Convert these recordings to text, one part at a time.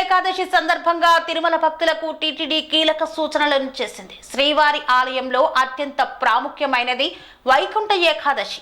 ఏకాదశి సందర్భంగా తిరుమల భక్తులకు టీటీడీ కీలక సూచనలను చేసింది. శ్రీవారి ఆలయంలో అత్యంత ప్రాముఖ్యమైనది వైకుంఠ ఏకాదశి.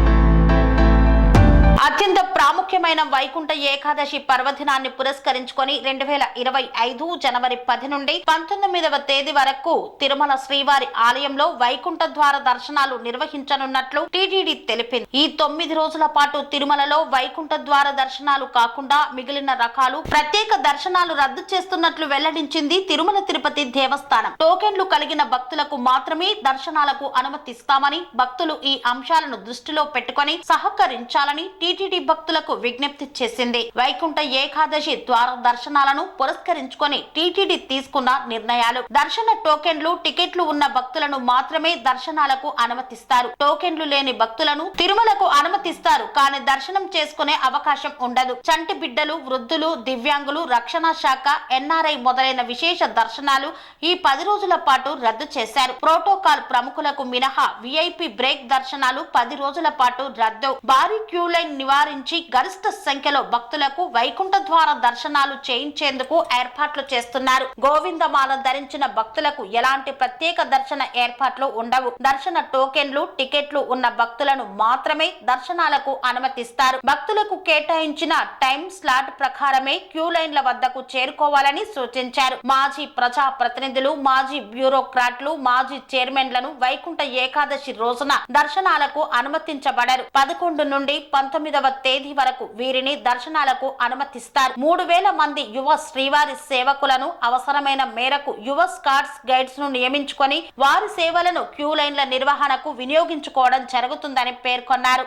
అత్యంత ప్రాముఖ్యమైన వైకుంఠ ఏకాదశి పర్వదినాన్ని పురస్కరించుకొని రెండు వేల ఇరవై ఐదు జనవరి పది నుండి పంతొమ్మిదవ తేదీ వరకు తిరుమల శ్రీవారి ఆలయంలో వైకుంఠ ద్వార దర్శనాలు నిర్వహించనున్నట్లు టీటీడీ తెలిపింది. ఈ తొమ్మిది రోజుల పాటు తిరుమలలో వైకుంఠ ద్వార దర్శనాలు కాకుండా మిగిలిన రకాలు ప్రత్యేక దర్శనాలు రద్దు చేస్తున్నట్లు వెల్లడించింది తిరుమల తిరుపతి దేవస్థానం. టోకెన్లు కలిగిన భక్తులకు మాత్రమే దర్శనాలకు అనుమతిస్తామని భక్తులు ఈ అంశాలను దృష్టిలో పెట్టుకొని సహకరించాలని టీటీడీ భక్తులకు విజ్ఞప్తి చేసింది. వైకుంఠ ఏకాదశి ద్వార దర్శనాలను పురస్కరించుకొని టీటీడీ తీసుకున్న నిర్ణయాలు. దర్శన టోకెన్లు టికెట్లు ఉన్న భక్తులను మాత్రమే దర్శనాలకు అనుమతిస్తారు. టోకెన్లు లేని భక్తులను తిరుమలకు అనుమతిస్తారు. కానీ దర్శనం చేసుకునే అవకాశం ఉండదు. చంటి బిడ్డలు వృద్ధులు దివ్యాంగులు రక్షణ శాఖ ఎన్ఆర్ఐ మొదలైన విశేష దర్శనాలు ఈ పది రోజుల పాటు రద్దు చేశారు. ప్రోటోకాల్ ప్రముఖులకు మినహా విఐపి బ్రేక్ దర్శనాలు పది రోజుల పాటు రద్దు. భారీ క్యూ లైన్ నివారించి గరిష్ట సంఖ్యలో భక్తులకు వైకుంఠ ద్వార దర్శనాలు చేయించేందుకు ఏర్పాట్లు చేస్తున్నారు. గోవిందమాల ధరించిన భక్తులకు ఎలాంటి ప్రత్యేక దర్శన ఏర్పాట్లు ఉండవు. దర్శన టోకెన్లు టికెట్లు ఉన్న భక్తులను మాత్రమే దర్శనాలకు అనుమతిస్తారు. భక్తులకు కేటాయించిన టైం స్లాట్ ప్రకారమే క్యూ లైన్ల వద్దకు చేరుకోవాలని సూచించారు. మాజీ ప్రజా ప్రతినిధులు మాజీ బ్యూరోక్రాట్లు మాజీ చైర్మన్లను వైకుంఠ ఏకాదశి రోజున దర్శనాలకు అనుమతించబడరు. పదకొండు నుండి పంతొమ్మిది పంతొమ్మిదవ తేదీ వరకు వీరిని దర్శనాలకు అనుమతిస్తారు. మూడు వేల మంది యువ శ్రీవారి సేవకులను అవసరమైన మేరకు యువ స్కాట్స్ గైడ్స్ను నియమించుకొని వారి సేవలను క్యూ లైన్ల నిర్వహణకు వినియోగించుకోవడం జరుగుతుందని పేర్కొన్నారు.